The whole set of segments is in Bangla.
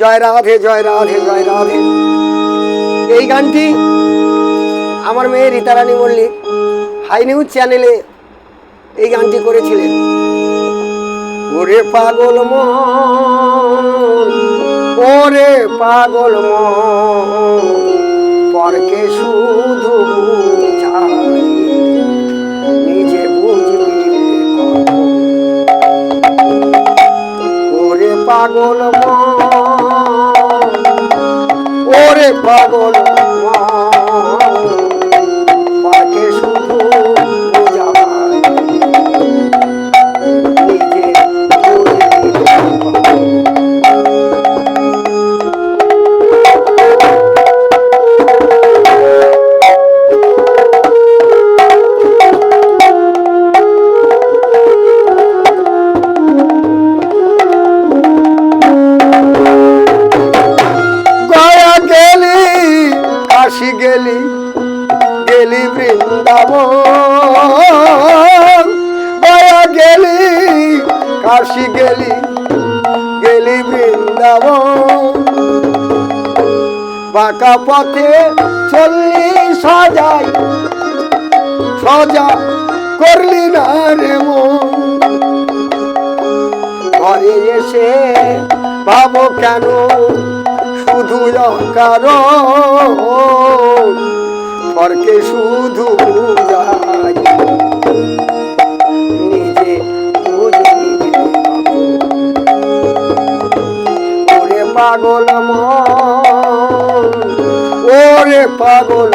জয় রাধে জয় রাধে জয় রাধে। এই গানটি আমার মেয়ে রীতারানী মল্লিক হাই নিউজ চ্যানেলে এই গানটি করেছিলেন। ওরে পাগল মন, ওরে পাগল মন, পরকে শুধু নিজে ওরে পাগল ওরে পাগল গেলি বৃন্দাবন গয়া গেলি, কাশি গেলি গেলি বৃন্দাবন। বাঁকা পথে চললি সাজাই, সজা করলি না রে মন। এসে ভাবো কেন? শুধু অকার ঘরকে শুধু বুঝাই। নিজে পাগল মন ওরে পাগল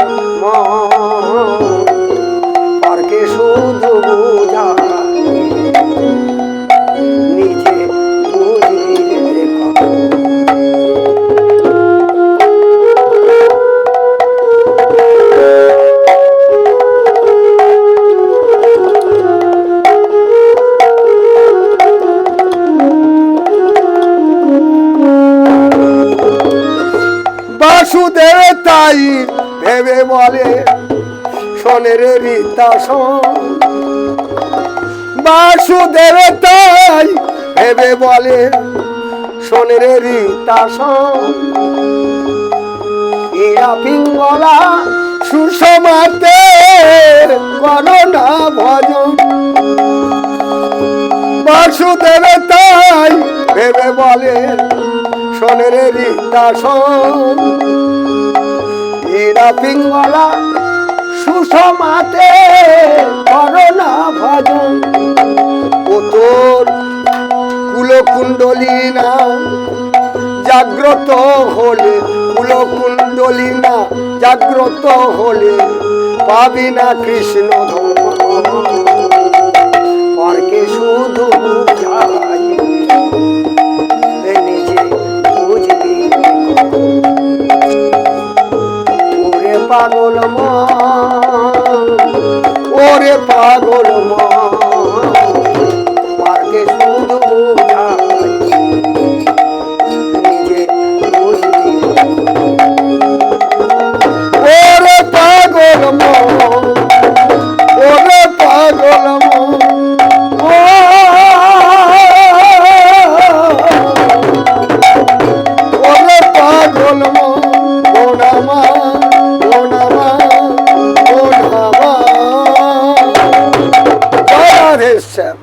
বাসুদেব তাই ভেবে বলে শোনের রীতা বাসুদেব তাই ভেবে বলে শোনের রীতা ইরা পিঙ্গলা সুষমাতে করোনা ভজন। বাসুদেব তাই ভেবে বলে শোনের রীতা ইরা পিঙ্গলা সুষমাতে করোনা ভজন। ও তোর জাগ্রত হলে, কুলকুণ্ডলী না, জাগ্রত হলে পাবি না কৃষ্ণ ধর্ম। পরকে শুধু পাগল মন। ওরে পাগল siya